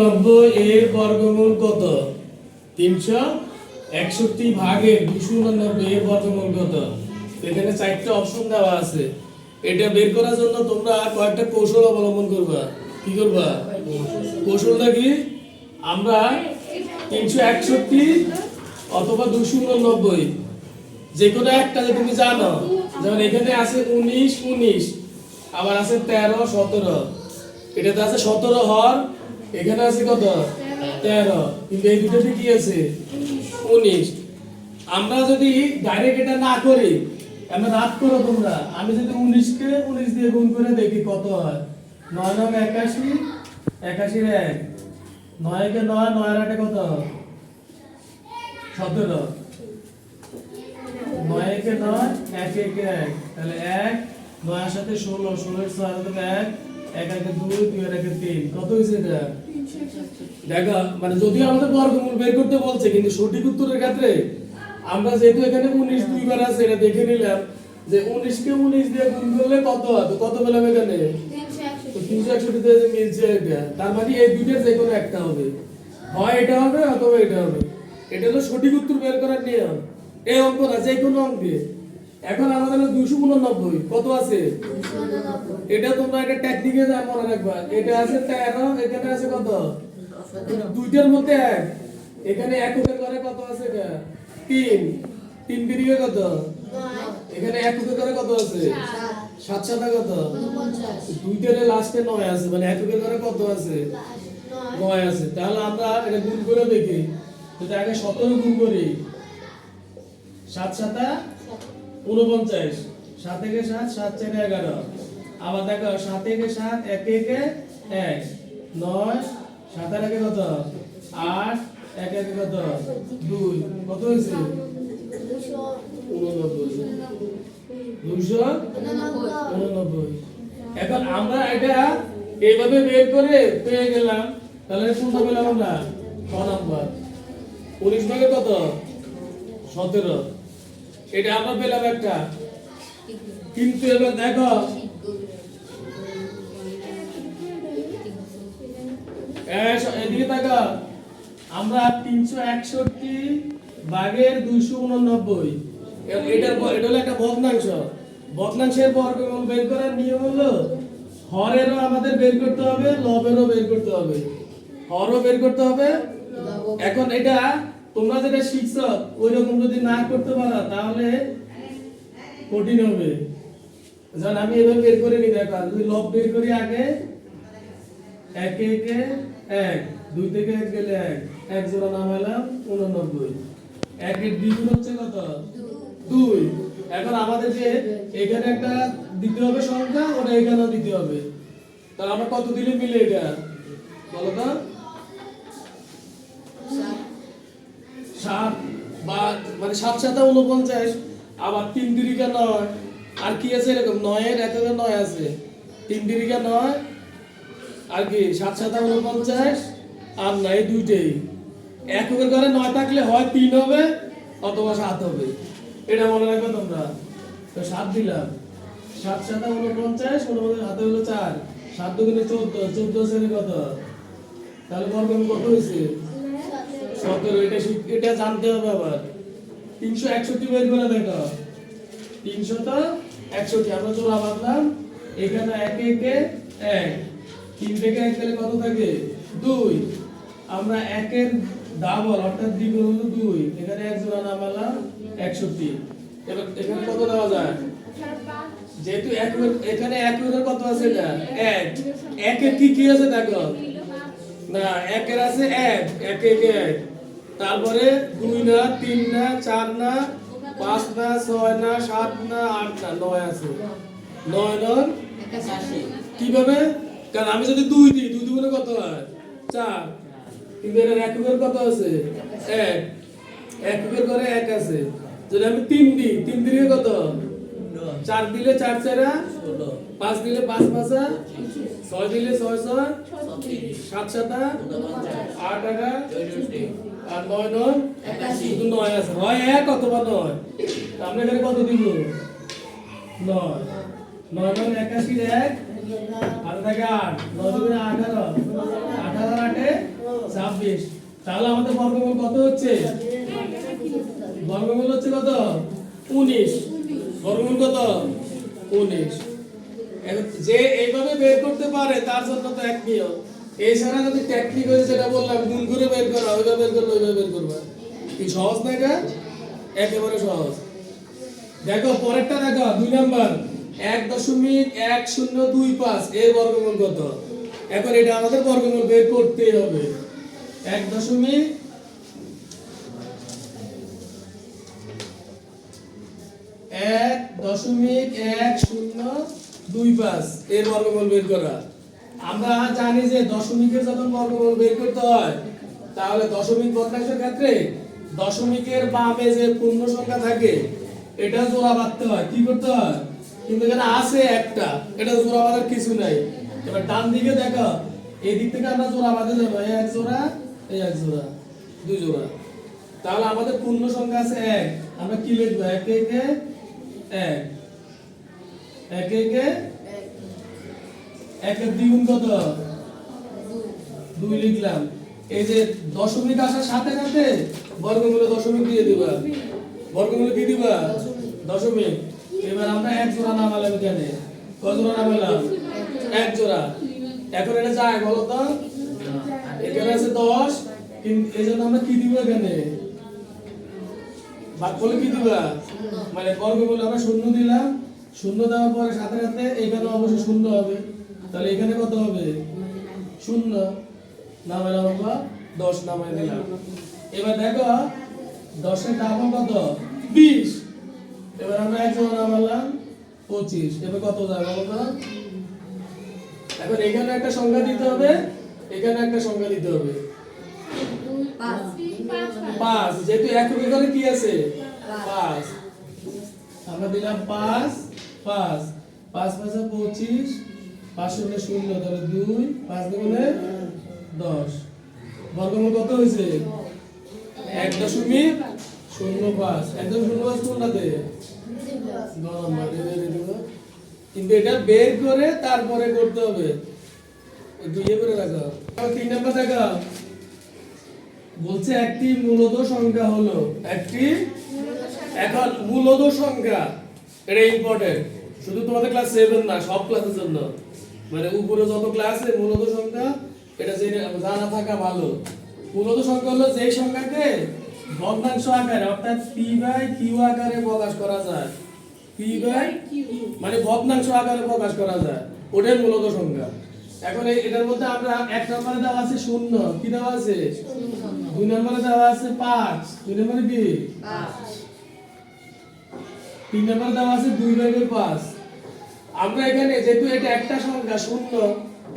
নব্বই এর বর্গমূল কত? তিনশো একষট্টি ভাগের দুশো উনানব্বই এর বর্গমূল কত? এখানে চারটা অপশন দেওয়া আছে। এটা বের করার জন্য তোমরা কয়েকটা কৌশল অবলম্বন করবা। কি করবা? কৌশলটা কি? আমরা তিনশো একষট্টি অথবা দুশো যে কোনো একটা তুমি জানো, যেমন এখানে আছে উনিশ উনিশ। আবার আছে তেরো, সতেরো। এটাতে আছে সতেরো হর এখানে আছে কত? তেরো। কিন্তু এই দুটোতে কি আছে? উনিশ। আমরা যদি ডাইরেক্ট এটা না করি, আমরা রাত করো তোমরা। আমি যদি উনিশকে উনিশ দিয়ে গুণ করে দেখি কত হয়? নয় নয় একাশি, একাশির এক। নয়কে নয় নয় আর আটে কত? সতেরো। নয় নয়, এক একে এক। তাহলে এক। নয়ের সাথে ষোলো, ষোলোর ছয় এক। কত হয়েছে মানে সঠিক হবে এখানে তিনশো এটা, তার মানে এই দুইটার যে একটা হবে। হয় এটা হবে এটা হবে। এটা হলো সঠিক উত্তর বের করার নিয়ম। এই অঙ্ক না যে কোনো অঙ্কে। এখন আমাদের হলো দুশো উননব্বই। কত আছে? এটা তোমরা একটা টেকনিকে যা মনে রাখবা। এটা আছে তেরো এখানে আছে কত? দুইটার মধ্যে এক। এখানে এককের করে কত আছে তিন। তিন তিরিকে কত? এখানে এককের করে কত আছে? সাত। সাতা কত? দুইটারে লাস্টে নয় আছে মানে এককের করে কত আছে? নয়। আছে। তাহলে আমরা এটা গুণ করে দেখি। তো আগে সতেরো গুণ করি। সাত সাতা? উনপঞ্চাশ সাত একে সাত সাত চারে এগারো। আবার দেখো, সাত একে সাত, এক একে এক। নয়, সাত আর একে কত? আট, এক একে কত? দুই। কত হয়েছে? দুইশো? উননব্বই এখন আমরা এটা এইভাবে বের করে পেয়ে গেলাম। তাহলে কোনটা পেলাম আমরা? ছ নাম্বার উনিশ ভাগে কত? সতেরো। এটা আমরা পেলাম একটা। কিন্তু এবার দেখো এদিকে তাকা আমরা তিনশো একষট্টি ভাগের দুইশো উননব্বই। এটার এটা হলো একটা ভগ্নাংশ। ভগ্নাংশের বর্গমূল বের করার নিয়ম হলো হরেরও আমাদের বের করতে হবে লবেরও বের করতে হবে। হরও বের করতে হবে। এখন এটা তোমরা যেটা শিখছ ওই রকম যদি না করতে পারো, তাহলে কঠিন হবে। যেমন আমি এবার বের করে নি দেখো যদি লব বের করি আগে, এক একে এক, দুই থেকে এক গেলে এক এক জোড়া নামালাম উননব্বই। একের দ্বিগুণ হচ্ছে কত? দুই। এখন আমাদের যে এখানে একটা দিতে হবে সংখ্যা, ওটা এখানেও দিতে হবে। তাহলে আমরা কত দিলে মিলে এটা? বলো তো সাত বা মানে সাত সাতা উনপঞ্চাশ আবার তিন তিরিকা নয়। আর কি আছে এরকম? নয়ের এক নয় আছে। তিন তিরিকা নয়, আর কি সাত সাতা উনপঞ্চাশ আর না এই দুইটাই। এককের ঘরে নয় থাকলে হয় তিন হবে, অথবা সাত হবে। এটা মনে রাখবে তোমরা। তো সাত দিলাম। সাত সাতা উনপঞ্চাশ উনপঞ্চাশ হাতে হলো চার। সাত দুগুণে চোদ্দ চোদ্দ শ্রেণি কত? তাহলে বর্গমূল কত হয়েছে? সতেরো। এটা এটা জানতে হবে আবার। তিনশো একষট্টি বের করে দেখো। তিনশত একষট্টি, আমরা চোরা বাঁধলাম এখানে এক একে এক। তিন থেকে এক গেলে কত থাকে? দুই। আমরা একের ডাবল অর্থাৎ দ্বিগুণ হলো দুই। এখানে এক জোড়া নামালাম একষট্টি। এবার এখানে কত দেওয়া যায়? যেহেতু এক এখানে এক কত আছে এটা? এক। একের কি কি আছে দেখো? না, একের আছে এক এক এক। তারপরে দুই না তিন না চার না পাঁচ না ছয় না সাত না আট না নয় আছে। নয় নয়? কীভাবে? কারণ আমি যদি দুই দিই দুই দুগুণে কত হয়? চার। কিন্তু এর এককের কত আছে? এক। এককের করে এক আছে। যদি আমি তিন দিই তিন দিলে কত? চার দিলে চার চারা পাঁচ দিলে পাঁচ পাঁচা ছয় দিলে ছয় ছয় সাত সাতা আট আটা আর নয় নয়? শুধু নয় আছে। হয় এক অথবা নয়। আমরা এখানে কত দিব? নয়। নয় নয় একাশির এক? আর থাকে আট। নয় দুগুণে আঠারো। আঠারো আটে ছাব্বিশ। তাহলে আমাদের বর্গমূল কত হচ্ছে? বর্গমূল হচ্ছে কত? উনিশ। বর্গমূল কত? উনিশ। যে এইভাবে বের করতে পারে তার জন্য তো এক নিয়ম। এছাড়া যদি টেকনিক হয়েছে যেটা বললাম গুণ করে বের করা ওইভাবে বের করবে ওইভাবে বের করবা। কি সহজ না এটা? একেবারে সহজ। দেখো, পরেরটা দেখো, দুই নাম্বার। এক দশমিক এক শূন্য দুই পাঁচ, এর বর্গমূল কত? এখন এটা আমাদের বর্গমূল বের করতেই হবে। এক দশমিক এক দশমিক এক শূন্য দুই পাঁচ, এর বর্গমূল বের করা। আমরা জানি যে দশমিকের যখন বর্গমূল বের করতে হয়, তাহলে দশমিক ভগ্নাংশের ক্ষেত্রে দশমিকের বামে যে পূর্ণ সংখ্যা থাকে, এটা জোড়া বাঁধতে হয়। কি করতে হয়? কিন্তু এখানে আছে একটা, এটা জোড়া বাঁধার কিছু নাই। এবার ডান দিকে দেখো এই দিক থেকে আমরা জোড়া বাঁধে যাব। এক জোড়া, এই এক জোড়া, দুই জোড়া। তাহলে আমাদের পূর্ণ সংখ্যা আছে এক। আমরা কি লিখব? এক একে এক। এক একে একের দ্বিগুণ কত? দুই লিখলাম। এই যে দশমিক আসার সাথে সাথে বর্গমূলে দশমিক দিয়ে দিবা। বর্গমূলে কি দিবা? দশমিক। এবার আমরা এক জোড়া নামালাম এখানে কয় জোড়া নামালাম? এক জোড়া। এখন এটা যায়, বলো তো। এখানে আছে দশ। এই জন্য আমরা কি দিব এখানে? ভাগ করলে কি দিবা? মানে বর্গমূল আমরা শূন্য দিলাম। শূন্য দেওয়ার পরে সাথে সাথে এখানে অবশ্যই শূন্য হবে। তাহলে এখানে কত হবে? শূন্য। নামাইলাম আমরা দশ, নামাই দিলাম। এবার দেখো, দশের দাম কত? বিশ। এবার আমরা এক জোড়া নামালাম পঁচিশ। এবার কত বলো এখন এখানে একটা সংখ্যা দিতে হবে। এখানে একটা সংখ্যা দিতে হবে। পাঁচ। যেহেতু একক করে কি আছে? পাঁচ। আমরা দিলাম পাঁচ পাঁচ। পাঁচ পাঁচে পঁচিশ পাঁচ শূন্য শূন্য তাহলে দুই, পাঁচ দুগুণে দশ। বর্গমূল কত হয়েছে? এক দশমিক শূন্য পাঁচ। এক দশমিক শূন্য পাঁচ কোনটাতে। কিন্তু এটা বের করে তারপরে করতে হবে। করে তিন নম্বর দেখো। বলছে একটি মূলত সংখ্যা হলো, একটি এখন মূলত সংখ্যা। এটা ইম্পর্টেন্ট শুধু তোমাদের ক্লাস সেভেন না, সব ক্লাসের জন্য। মানে উপরে যত ক্লাসে মূলত সংখ্যা এটা জেনে জানা থাকা ভালো। মূলত সংখ্যা হলো যেই সংখ্যাকে ভগ্নাংশ আকারে অর্থাৎ পি বাই কিউ আকারে প্রকাশ করা যায়। পি বাই মানে ভগ্নাংশ আকারে প্রকাশ করা যায়। ওটাই মূলত সংখ্যা। এখন এই- এটার মধ্যে আমরা এক নম্বরে দেওয়া আছে শূন্য। কি দেওয়া আছে? দুই নম্বরে দেওয়া আছে পাঁচ। দুই নম্বরে কি? তিন নম্বরে দেওয়া আছে দুই ভাগের পাঁচ। আমরা এখানে যেহেতু এটা একটা সংখ্যা শূন্য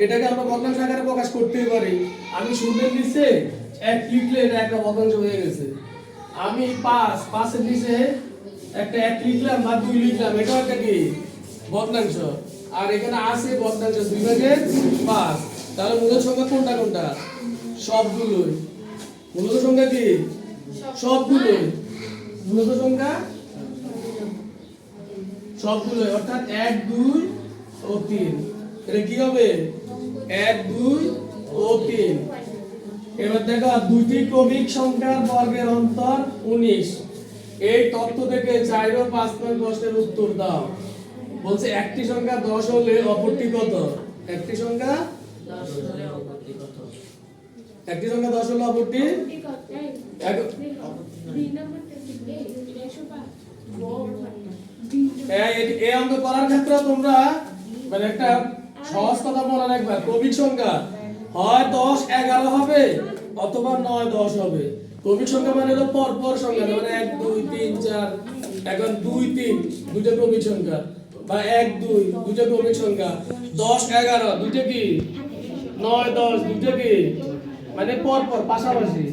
এটাকে আমরা ভগ্নাংশ আকারে প্রকাশ করতেই পারি। আমি শূন্যের নিচে এক লিখলে এটা একটা ভগ্নাংশ হয়ে গেছে। আমি পাঁচ পাঁচের নিচে একটা এক লিখলাম বা দুই লিখলাম এটাও একটা কি? ভগ্নাংশ আর এখানে আছে ভগ্নাংশ দুই ভাগের পাঁচ। তাহলে মূলত সংখ্যা কোনটা কোনটা? সবগুলোই। মূলত সংখ্যা কি? সবগুলোই। মূলত সংখ্যা সবগুলো অর্থাৎ এক দুই ও তিন। এটা কি হবে? এক দুই ও তিন। এবার দেখো দুইটি ক্রমিক সংখ্যার বর্গের অন্তর উনিশ। এই তত্ত্ব থেকে চার ও পাঁচ পয়েন্ট প্রশ্নের উত্তর দাও। বলছে একটি সংখ্যা দশ হলে অপরটি কত? একটি সংখ্যা একটি সংখ্যা দশ হলে অপরটি? এক- এই অঙ্ক করার ক্ষেত্রে তোমরা মানে একটা সহজ কথা মনে সংখ্যা হয় দশ, এগারো হবে, অথবা নয়, দশ হবে। সংখ্যা মানে হলো পর পর সংখ্যা মানে এক, দুই, তিন, চার, এখন দুই, তিন ক্রমিক সংখ্যা, বা এক, দুই, দুইটা ক্রমিক সংখ্যা। দশ, এগারো, দুইটা কি? নয়, দশ, দুইটা কি? মানে পর পর পাশাপাশি।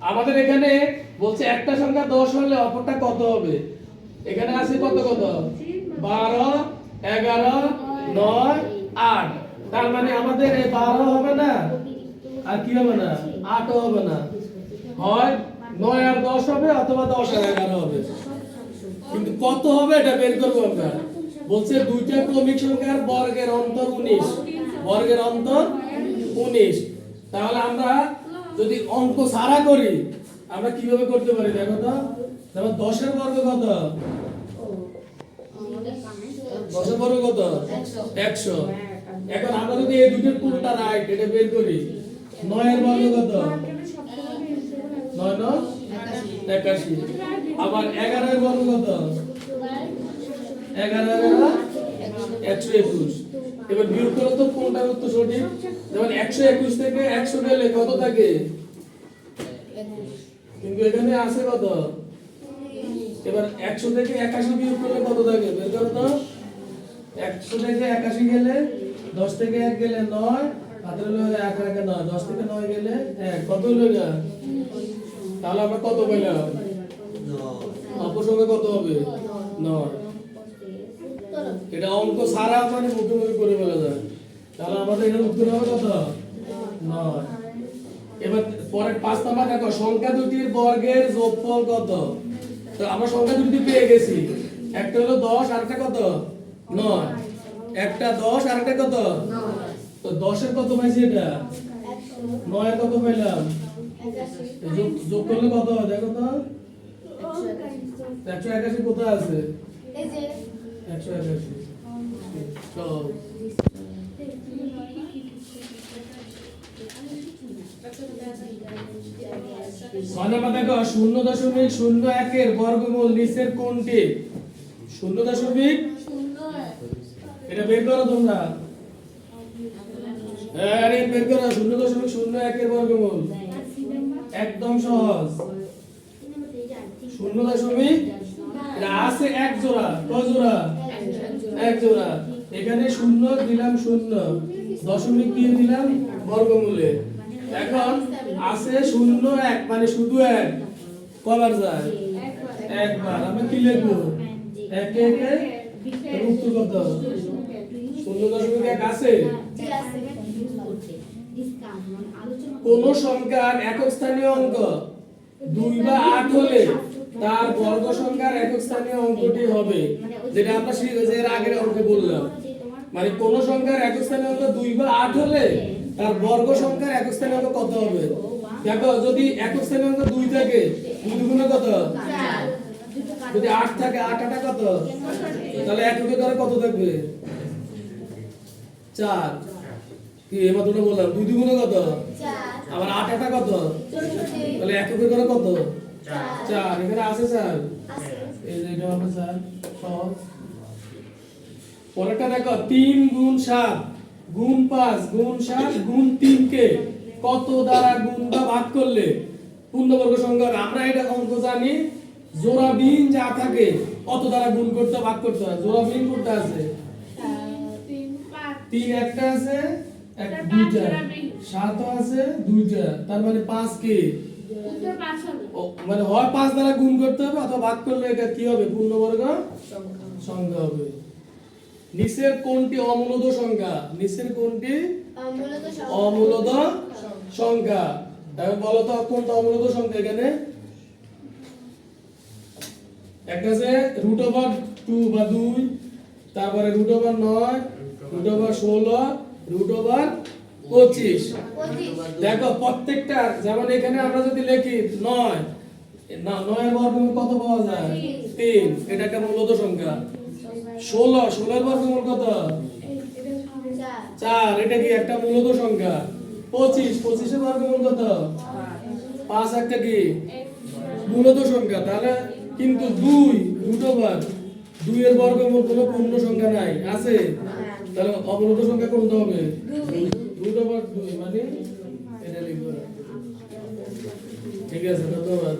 আমাদের এখানে বলছে একটা সংখ্যা দশ হলে অপরটা কত হবে? এখানে আছে কত কত? বারো, এগারো, নয়, আট। তার মানে আমাদের এই বারো হবে না? আর কি হবে না? আটও হবে না। হয় নয় আর দশ হবে অথবা দশ আর এগারো হবে। কিন্তু কত হবে এটা বের করব আমরা। বলছে দুইটা ক্রমিক সংখ্যার বর্গের অন্তর উনিশ। বর্গের অন্তর উনিশ। তাহলে আমরা যদি অঙ্ক সারা করি, আমরা কীভাবে করতে পারি দেখো তো? যেমন দশের বর্গ কত? দশের বর্গ কত? একশো। এখন আমরা যদি এই দুটোর কোনটা রাইট এটা বের করি, নয়ের বর্গ কত? নয় নয়? একাশি। আবার এগারোর বর্গ কত? এগারো এগারো, একশো একুশ। এবার বিয়োগ করো তো কোনটার উত্তর সঠিক? যেমন একশো একুশ থেকে একশো গেলে কত থাকে? কিন্তু এখানে আছে কত? এবার একশো থেকে একাশি বিয়োগ করলে কত থাকে? বের করো তো। একশো থেকে একাশি গেলে দশ থেকে এক গেলে নয় হাতের এক নয়। দশ থেকে নয় গেলে এক। কত এটা? তাহলে আমরা কত পেলাম? অপসঙ্গে কত হবে? নয়। এটা অঙ্ক সারা মানে মুখে মুখে করে বলা যায়। তাহলে আমাদের এটার উত্তর হবে কত? নয়। এবার পরের পাঁচ নাম্বার দেখো, সংখ্যা দুটির বর্গের যোগফল কত? তো আমরা সংখ্যা দুটি পেয়ে গেছি। একটা হলো দশ আর একটা কত? নয়। একটা দশ আর একটা কত? তো দশের কত পাইছি এটা? নয়ের কত পাইলাম? যোগ করলে কত হয়? দেখো তো। একশো একাশি কোথায় আছে? একশো একাশি। চলো। ছয় নম্বর দেখো শূন্য দশমিক শূন্য একের বর্গমূল নিচের কোনটি? শূন্য দশমিক? এটা বের করো তোমরা। হ্যাঁ, বের করো। শূন্য দশমিক শূন্য একের বর্গমূল। একদম সহজ। শূন্য দশমিক? আছে এক জোড়া। কয় জোড়া? এক জোড়া। এখানে শূন্য দিলাম শূন্য। দশমিক দিয়ে দিলাম? বর্গমূলে। এখন আছে শূন্য এক মানে শুধু এক। কবার যায়? একবার। আমরা কি লিখব? কত শূন্য দশমিক এক আছে? কোন সংখ্যার একক স্থানীয় অঙ্ক। দুই বা আট হলে তার বর্গ সংখ্যার একক স্থানীয় অঙ্কটি হবে। যেটা আমরা এর আগের অঙ্কে বললাম। মানে কোন সংখ্যার একক স্থানীয় অঙ্ক দুই বা আট হলে তার বর্গ সংখ্যার একক স্থানীয় অঙ্ক কত হবে? দেখো যদি একক স্থানীয় অঙ্ক দুই থাকে দুই দুগুণে কত? যদি আট থাকে আট আটা কত? তাহলে এককে ধরে কত থাকবে? চার। কি এবার দুটো বললাম দুই দুগুণে কত? আবার আট আটা কত? তাহলে এককে ধরে কত? চার। এখানে আছে স্যার? এই যে এটা হবে স্যার পরেরটা দেখো তিন গুণ সাত। গুণ পাঁচ গুণ সাত গুণ তিন কে কত দ্বারা গুণ বা ভাগ করলে? পূর্ণবর্গ সংখ্যা আমরা এটা অঙ্ক জানি জোড়া যা থাকে কত দ্বারা গুণ করতে ভাগ করতে হয়? জোড়া কোনটা আছে? তিন একটা আছে এক দুইটা। সাতও আছে দুইটা। তার মানে পাঁচ কে? মানে হয় পাঁচ দ্বারা গুণ করতে হবে অথবা ভাগ করলে এটা কি হবে? পূর্ণবর্গ সংখ্যা হবে। নিচের কোনটি অমূলদ সংখ্যা? নিচের কোনটি? অমূলদ সংখ্যা। এখন বলো তো কোনটা অমূলদ সংখ্যা এখানে? একটা আছে রুট ওভার টু বা দুই তারপরে রুট ওভার নয় রুট ওভার ষোলো রুট ওভার পঁচিশ। দেখো প্রত্যেকটা যেমন এখানে আমরা যদি লিখি নয় না- নয়ের বর্গমূল কত পাওয়া যায়? তিন। এটা একটা মূলত সংখ্যা। ষোলো ষোলোর বর্গমূল কত? চার, এটা কি একটা মূলত সংখ্যা? পঁচিশ, পঁচিশের বর্গমূল কত? পাঁচ একটা কি? মূলত সংখ্যা, তাহলে কিন্তু দুই, দুটো বার দুইয়ের বর্গমূল কোনো পূর্ণ সংখ্যা নাই, আছে? তাহলে অমূলত সংখ্যা কোনটা হবে? দুটো বার দুই মানে এটা লিখব ঠিক আছে, ধন্যবাদ।